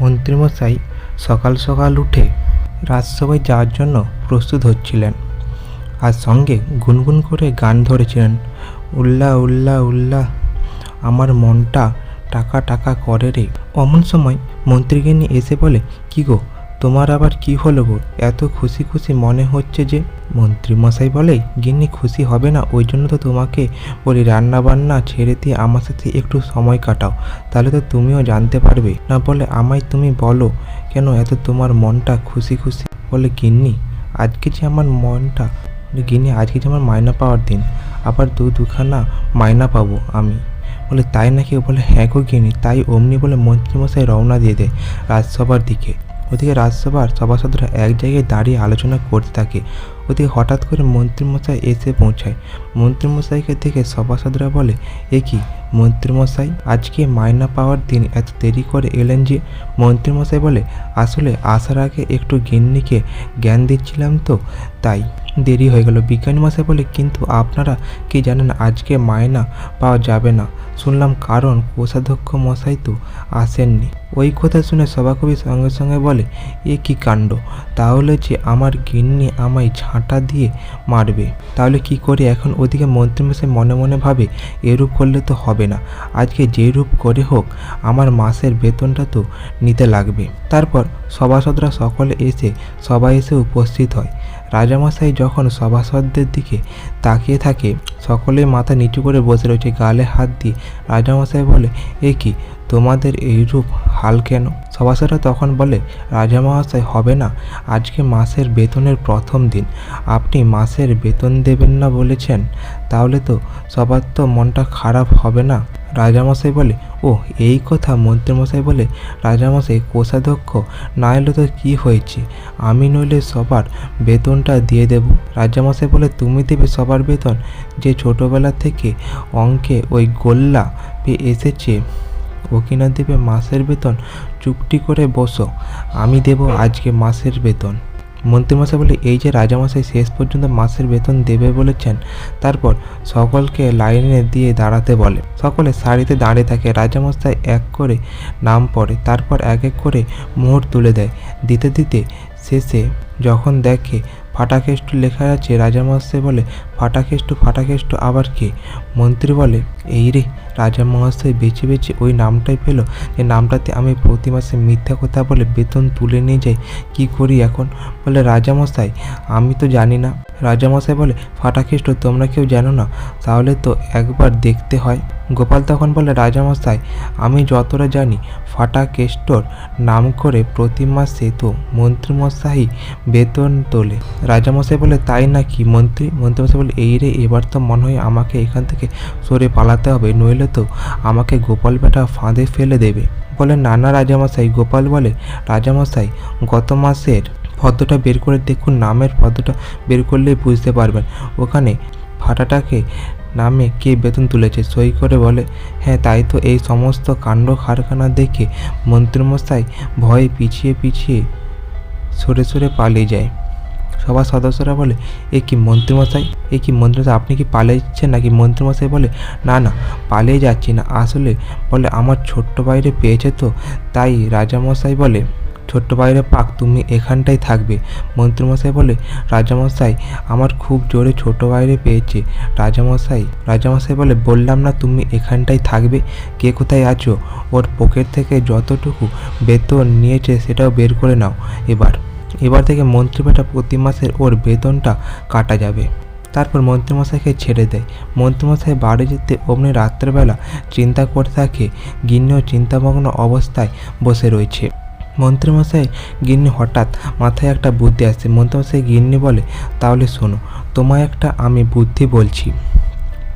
মন্ত্রীমশাই সকাল সকাল উঠে রাজসভায় যাওয়ার জন্য প্রস্তুত হচ্ছিলেন। আর সঙ্গে গুনগুন করে গান ধরেছিলেন, উল্লা উল্লা উল্লা, আমার মনটা টাকা টাকা করে রে। অমন সময় মন্ত্রীগিনী এসে বলে, কি গো তোমার আবার কি হলো গো? এত খুশি খুশি মনে হচ্ছে যে, মন্ত্রীমশাই বলে, গিন্নি খুশি হবে না, ওই জন্য তো তোমাকে বলি রান্না বান্না ছেড়ে দিয়ে আমার সাথে একটু সময় কাটাও। তাহলে তো তুমিও জানতে পারবে। না বলে আমায় তুমি বলো, কেন এত তোমার মনটা খুশি খুশি? বলে, গিন্নি, আজকে যে আমার মনটা, গিন্নি, আজকে যে আমার মায়না পাওয়ার দিন, আবার দু দুখানা মায়না পাবো আমি? বলে, তাই নাকি? বলে হ্যাঁ গো গিনি তাই অমনি বলে মন্ত্রীমশাই রওনা দিয়ে দেয় রাজসভার দিকে। ওদিকে রাজ্যসভার সভাসদরা এক জায়গায় দাঁড়িয়ে আলোচনা করতে থাকে। ওদিকে হঠাৎ করে মন্ত্রীমশাই এসে পৌঁছায়। মন্ত্রীমশাইকে দেখে সভাসদরা বলে, এ কি? মন্ত্রীমশাই, আজকে মাইনা পাওয়ার দিন এত দেরি করে এলেন যে? মন্ত্রীমশাই বলে, আসলে আসার আগে একটু গিন্নিকে জ্ঞান দিচ্ছিলাম তো, তাই। দেরি হয়ে গেল। বিজ্ঞানী মশাই বলে, কিন্তু আপনারা কি জানেন, আজকে মায়না পাওয়া যাবে না? শুনলাম কারণ কোষাধ্যক্ষ মশাই তো আসেননি। ওই কথা শুনে সভাকবি সঙ্গে সঙ্গে বলে, এ কি কাণ্ড? তাহলে যে আমার গিন্নি আমায় ঝাঁটা দিয়ে মারবে, তাহলে কি করে এখন ওদিকে মন্ত্রীমশাই মনে মনে ভাবে, এরূপ করলে তো হবে না। আজকে যে রূপ করে হোক, আমার মাসের বেতনটা তো নিতে লাগবে। তারপর সভাসদরা সকলে এসে, সবাই এসে উপস্থিত হয়। রাজামশাই যখন সভাসদদের দিকে তাকিয়ে থাকে সকলে মাথা নিচু করে বসে রয়েছে, গালে হাত দিয়ে। রাজামশাই বলে, এ কি, তোমাদের এইরূপ হাল কেন? সভাসদরা তখন বলে রাজামহাশয় হবে না। আজকে মাসের বেতনের প্রথম দিন। আপনি মাসের বেতন দেবেন না বলেছেন, তাহলে তো সবার তো মনটা খারাপ হবে না। রাজামশাই বলে ও এই কথা মন্ত্রীমশাই বলে, রাজামশাই কোষাধ্যক্ষ না এলে তো কী হয়েছে? আমি নইলে সবার বেতনটা দিয়ে দেব। রাজামশাই বলে, তুমি দেবে সবার বেতন? যে ছোটোবেলা থেকে অঙ্কে ওই গোল্লা এসেছে, ও কিনা দেবে মাসের বেতন? চুপটি করে বসো, আমি দেব আজকে মাসের বেতন। মন্ত্রীমশাই বলে, এই যে রাজামশাই শেষ পর্যন্ত মাসের বেতন দেবে বলেছেন, তারপর সকলকে লাইনে দিয়ে দাঁড়াতে বলে। সকলে সারিতে দাঁড়িয়ে থাকে, রাজামশাই এক করে নাম পড়ে, তারপর এক এক করে মোহর তুলে দেয়। দিতে দিতে শেষে যখন দেখে ফাটাকেষ্টু লেখা আছে, রাজামশাই বলে, ফাটাকেষ্টু ফাটাকেষ্টু, আবার কে? মন্ত্রী বলে, এই রে রাজা মহাশয় বেছে বেছে ওই নামটাই পেল। যে নামটাতে আমি প্রতি মাসে মিথ্যা কথা বলে বেতন তুলে নিয়ে যাই, কি করি এখন? বলে রাজামশাই আমি তো জানি না। রাজামশাই বলে ফাটাকেষ্ট তোমরা কেউ জানো না? তাহলে তো একবার দেখতে হয়। গোপাল তখন বলে রাজামশাই আমি যতটা জানি ফাটা কেষ্টর নাম করে প্রতি মাসে তো মন্ত্রীমশাই বেতন তোলে। রাজামশাই বলে, তাই নাকি মন্ত্রী? মন্ত্রীমশাই বলে, এই রে, এবার তো মনে হয় আমাকে এখান থেকে সরে পালাতে হবে, নইলে তো আমাকে গোপাল বেটা ফাঁদে ফেলে দেবে। বলে নানা রাজামশাই। গোপাল বলে, রাজামশাই, গত মাসের ফর্দটা বের করে দেখুন, নামের ফর্দটা বের করলেই বুঝতে পারবেন। ওখানে ফাটাটাকে নামে কে বেতন তুলেছে? সই করে বলে হ্যাঁ তাই তো এই সমস্ত কাণ্ড কারখানা দেখে মন্ত্রীমশাই ভয়ে পিছিয়ে পিছিয়ে সরে সরে পালিয়ে যায়। সবার সদস্যরা বলে, এ কি মন্ত্রীমশাই? এ কি মন্ত্রীমশাই? আপনি কি পালিয়ে পালিয়েছেন নাকি মন্ত্রীমশাই? বলে, না না, পালিয়ে যাচ্ছি না। আসলে বলে, আমার ছোট্ট বাইরে পেয়েছে তো, তাই রাজামশাই বলে, ছোট্ট বাইরে পাক, তুমি এখানটাই থাকবে। মন্ত্রীমশাই বলে, রাজামশাই, আমার খুব জোরে ছোট বাইরে পেয়েছে। রাজামশাই রাজামশাই বলে, বললাম না তুমি এখানটাই থাকবে, কে কোথায় আছো? ওর পকেট থেকে যতটুকু বেতন নিয়েছে সেটাও বের করে নাও। এবার এবার থেকে মন্ত্রী বেটা প্রতি মাসের ওর বেতনটা কাটা যাবে। তারপর মন্ত্রীমশাইকে ছেড়ে দেয়। মন্ত্রীমশাই বাড়ি যেতে অমনি রাত্রেবেলা চিন্তা করতে থাকে গিন্নিও চিন্তামগ্ন অবস্থায় বসে রয়েছে। মন্ত্রীমশাই গিন্নি হঠাৎ মাথায় একটা বুদ্ধি আসে মন্ত্রীমশাই গিন্নি বলে, তাহলে শোনো, তোমায় একটা আমি বুদ্ধি বলছি।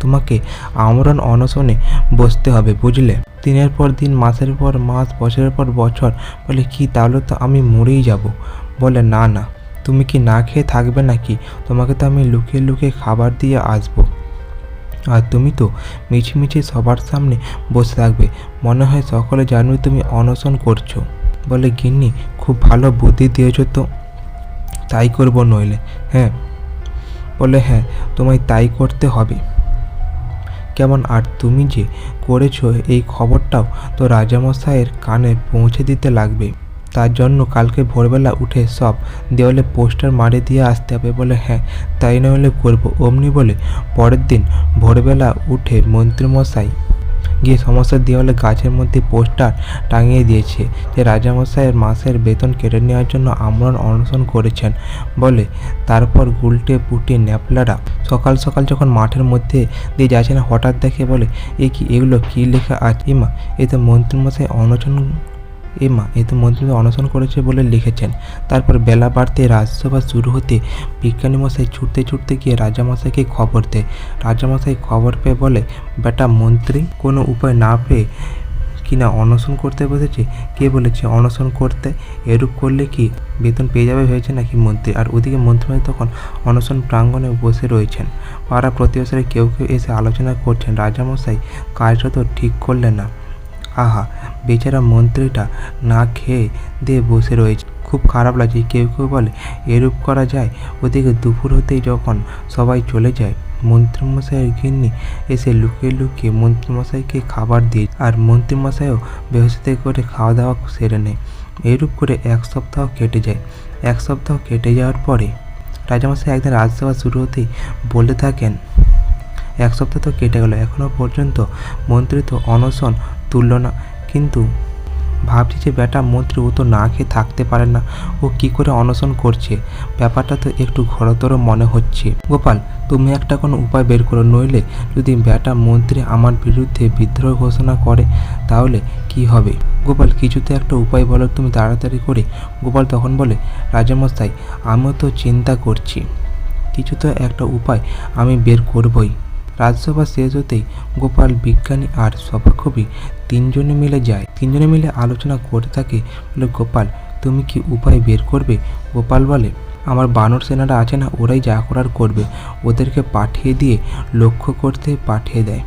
তোমাকে আমরণ অনশনে বসতে হবে, বুঝলে? দিনের পর দিন, মাসের পর মাস, বছরের পর বছর, বলে কি? তাহলে তো আমি মরেই যাব। বলে, না না, তুমি কি না খেয়ে থাকবে নাকি? তোমাকে তো আমি লুকিয়ে লুকিয়ে খাবার দিয়ে আসব। আর তুমি তো মিছিমিছি সবার সামনে বসে থাকবে। মনে হয় সকলে জানবে তুমি অনশন করছ। বলে, গিন্নি, খুব ভালো বুদ্ধি দিয়েছ তো, তাই করব নইলে হ্যাঁ? বলে হ্যাঁ তোমায় তাই করতে হবে। কেমন, আর তুমি যে করেছ এই খবরটাও তো রাজামশাইয়ের কানে পৌঁছে দিতে লাগবে। তার জন্য কালকে ভোরবেলা উঠে সব দেওয়ালে পোস্টার মারে দিয়ে আসতে হবে বলে হ্যাঁ তাই না হলে করব অমনি বলে পরের দিন ভোরবেলা উঠে মন্ত্রীমশাই গিয়ে সমস্ত দেওয়ালে গাছের মধ্যে পোস্টার টাঙিয়ে দিয়েছে যে রাজামশাইয়ের মাসের বেতন কেটে নেওয়ার জন্য আমরণ অনশন করেছেন বলে। তারপর গুলটে পুটে ন্যাপলারা সকাল সকাল যখন মাঠের মধ্যে দিয়ে যাচ্ছেন হঠাৎ দেখে বলে, এ কি এগুলো কী লেখা আছে ইমা? এতে মন্ত্রীমশাই অনশন এ মা মন্ত্রী অনশন করেছে বলে লিখেছেন। তারপর বেলা বাড়তে রাজসভা শুরু হতে বিজ্ঞানী মশাই ছুটতে ছুটতে গিয়ে রাজামশাইকে খবর দেয়। রাজামশাই খবর পেয়ে বলে, বেটা, মন্ত্রী কোনো উপায় না পেয়ে কিনা অনশন করতে বসেছে? কে বলেছে অনশন করতে? এরূপ করলে কি বেতন পেয়ে যাবে ভেবেছে নাকি মন্ত্রী? আর ওদিকে মন্ত্রীমশাই তখন অনশন প্রাঙ্গণে বসে রয়েছেন। পাড়া প্রতিবেশীরা কেউ কেউ এসে আলোচনা করছেন। রাজামশাই কাজটা তো ঠিক করলেন না। আহা, বেচারা মন্ত্রীটা না খেয়ে দিয়ে বসে রয়েছে। খুব খারাপ লাগছে, কেউ কেউ বলে, এরূপ করা যায়? ওদিকে দুপুর হতেই যখন সবাই চলে যায়, মন্ত্রীমশাইয়ের গিন্নি এসে লুকিয়ে লুকিয়ে মন্ত্রীমশাইকে খাবার দিয়ে আর মন্ত্রীমশাইও বেহস্তে করে খাওয়া দাওয়া সেরে নেয়। এরূপ করে এক সপ্তাহ কেটে যায়। এক সপ্তাহ কেটে যাওয়ার পরে রাজামশাই একদিন রাজসভা শুরু হতেই বলে থাকেন, এক সপ্তাহ তো কেটে গেল এখনও পর্যন্ত মন্ত্রী তো অনশন তুলল না। কিন্তু ভাবছি যে বেটা মন্ত্রী ও তো না খেয়ে থাকতে পারে না। ও কি করে অনশন করছে? ব্যাপারটা তো একটু ঘোরতর মনে হচ্ছে। গোপাল, তুমি একটা কোনো উপায় বের করো, নইলে যদি বেটা মন্ত্রী আমার বিরুদ্ধে বিদ্রোহ ঘোষণা করে, তাহলে কি হবে? গোপাল, কিছুতে একটা উপায় বলো তুমি তাড়াতাড়ি করে। গোপাল তখন বলে, রাজামশাই, আমিও তো চিন্তা করছি। কিছু তো একটা উপায় আমি বের করবই। রাজসভা শেষ হতেই গোপাল বিজ্ঞানী আর সভাকবি তিনজনে মিলে যায়। তিনজনে মিলে আলোচনা করতে থাকে, বলে, গোপাল, তুমি কি উপায় বের করবে? গোপাল বলে, আমার বানর সেনারা আছে না, ওরাই যা করার করবে। ওদেরকে পাঠিয়ে দিয়ে লক্ষ্য করতে পাঠিয়ে দেয়।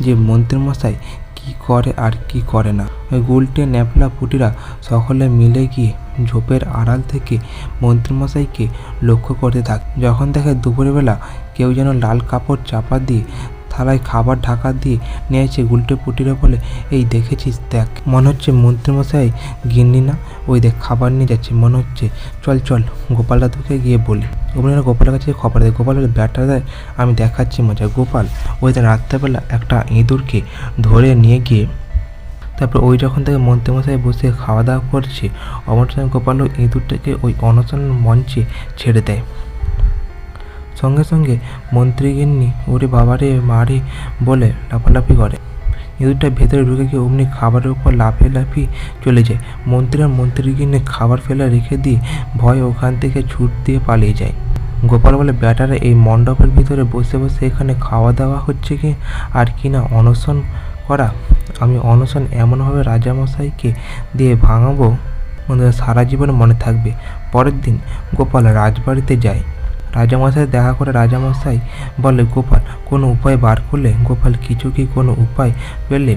যে মন্ত্রীমশাই কি করে আর কি করে না। ওই গুলটে, ন্যাপলা, পুটিরা সকলে মিলে গিয়ে ঝোপের আড়াল থেকে মন্ত্রীমশাইকে লক্ষ্য করতে থাকে। যখন দেখে দুপুরবেলা কেউ যেন লাল কাপড় চাপা দিয়ে থালায় খাবার ঢাকা দিয়ে নিয়েছে গুলটে পুটিরে বলে, এই দেখেছিস দেখ। মনে হচ্ছে মন্ত্রীমশাই গিন্নি না, ওই দেখ খাবার নিয়ে যাচ্ছে। মনে হচ্ছে, চল চল, গোপাল দাদুকে গিয়ে বলি। ওখানে গোপালের কাছে খবর দেয়, গোপালের ব্যাটা দেয়, আমি দেখাচ্ছি মজা। গোপাল ওই দিন রাত্রেবেলা একটা ইঁদুরকে ধরে নিয়ে গিয়ে তারপর ওই যখন থেকে মন্ত্রীমশাই বসে খাওয়া দাওয়া করছে অমর সময় গোপালও ইঁদুরটাকে ওই অনশন মঞ্চে ছেড়ে দেয়। সঙ্গে সঙ্গে মন্ত্রীগিন্নি ওরে বাবারে, মারে বলে লাফালাফি করে। ইঁদুরটা ভেতরে ঢুকে গিয়ে অমনি খাবারের উপর লাফিয়ে লাফিয়ে চলে যায়। মন্ত্রী আর মন্ত্রীগিন্নি খাবার ফেলে রেখে দিয়ে ভয় ওখান থেকে ছুট দিয়ে পালিয়ে যায়। গোপাল বলে, ব্যাটারা, এই মণ্ডপের ভিতরে বসে বসে এখানে খাওয়া দাওয়া হচ্ছে কি? আর কি না অনশন করা? আমি অনশন এমনভাবে রাজামশাইকে দিয়ে ভাঙাবো ওদের সারা জীবন মনে থাকবে। পরের দিন গোপাল রাজবাড়িতে যায়। রাজামশাই দেখা করে রাজামশাই বলে, গোপাল, কোনো উপায় বার করলে? গোপাল, কিছু কি কোনো উপায় পেলে?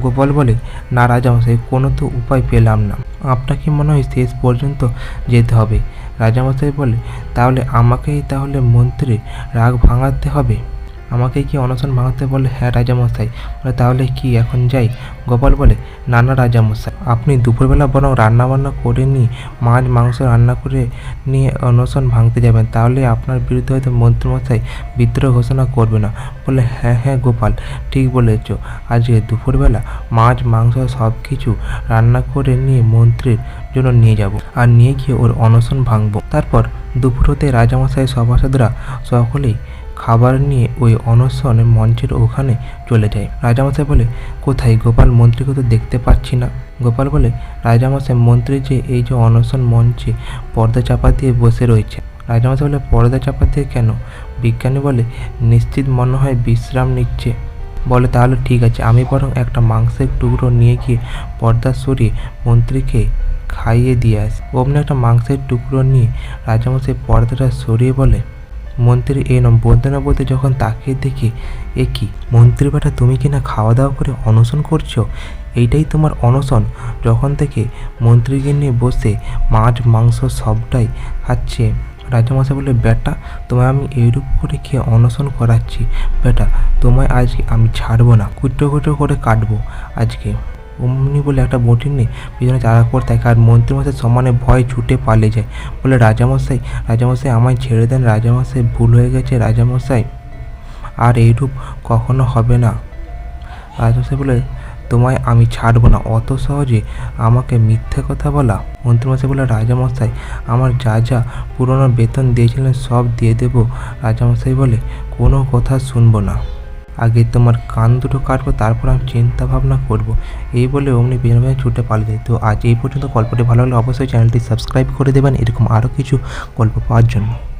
গোপাল বলে, না রাজামশাই, কোনো তো উপায় পেলাম না। আপনাকে মনে হয় শেষ পর্যন্ত যেতে হবে? রাজামশাই বলে, তাহলে আমাকেই তাহলে মন্ত্রী রাগ ভাঙাতে হবে? আমাকে কি অনশন ভাঙাতে বলে হ্যাঁ রাজামশাই। বলে, তাহলে কি এখন যাই? গোপাল বলে, না না, রাজামশাই, আপনি দুপুরবেলা বরং রান্নাবান্না করে নিয়ে, মাছ, মাংস রান্না করে নিয়ে অনশন ভাঙতে যাবেন, তাহলে আপনার বিরুদ্ধে হয়তো মন্ত্রীমশাই বিদ্রোহ ঘোষণা করবে না। বলে হ্যাঁ হ্যাঁ গোপাল, ঠিক বলেছ। আজকে দুপুরবেলা মাছ, মাংস সব কিছু রান্না করে নিয়ে মন্ত্রীর জন্য নিয়ে যাব আর নিয়ে গিয়ে ওর অনশন ভাঙবো। তারপর দুপুর হতে রাজামশাই, সভাসদরা সকলেই খাবার নিয়ে ওই অনশন মঞ্চের ওখানে চলে যায়। রাজামশাই বলে, কোথায় গোপাল মন্ত্রীকে তো দেখতে পাচ্ছি না। গোপাল বলে, রাজামশাই, মন্ত্রী যে এই যে অনশন মঞ্চে পর্দা চাপা দিয়ে বসে রয়েছে। রাজামশাই বলে, পর্দা চাপা দিয়ে কেন? বিজ্ঞানী বলে, নিশ্চিত মনে হয় বিশ্রাম নিচ্ছে। বলে, তাহলে ঠিক আছে, আমি বরং একটা মাংসের টুকরো নিয়ে গিয়ে পর্দা সরিয়ে মন্ত্রীকে খাইয়ে দিয়ে আসি। অমনি একটা মাংসের টুকরো নিয়ে রাজামশাই পর্দাটা সরিয়ে বলে মন্ত্রী এই বলতে না বলতে যখন তাকিয়ে দেখি, এ কি, মন্ত্রী বেটা তুমি কি না খাওয়া দাওয়া করে অনশন করছ? এইটাই তোমার অনশন? যখন থেকে মন্ত্রীকে নিয়ে বসে মাছ, মাংস সবটাই খাচ্ছে। রাজামশাই বলে বেটা, তোমায় আমি এইরূপ করে খেয়ে অনশন করাচ্ছি? বেটা, তোমায় আজকে আমি ছাড়বো না কুটো কুটো করে কাটবো আজকে। অমনি বলে, একটা বটি নিয়ে পিছনে চারা করে থাকে আর মন্ত্রীমশাই সমানে ভয় ছুটে পালিয়ে যায়। বলে, রাজামশাই রাজামশাই আমায় ছেড়ে দেন, রাজামশাই ভুল হয়ে গেছে, রাজামশাই। আর এইরূপ কখনো হবে না। রাজামশাই বলে, তোমায় আমি ছাড়বো না, অত সহজে আমাকে মিথ্যে কথা বলা? মন্ত্রীমশাই বলে, রাজামশাই, আমার যা যা পুরনো বেতন দিয়েছিলেন সব দিয়ে দেবো। রাজামশাই বলে, কোনো কথা শুনব না। আগে তোমার কান দুটো কাটবো, তারপর আমি চিন্তা ভাবনা করব। এই বলে অমনি বিনোদন ছুটে পালিয়ে যায়। তো আজ এই পর্যন্ত গল্পটি ভালো লাগলে অবশ্যই চ্যানেলটি সাবস্ক্রাইব করে দেবেন। এরকম আরও কিছু গল্প পাওয়ার জন্য।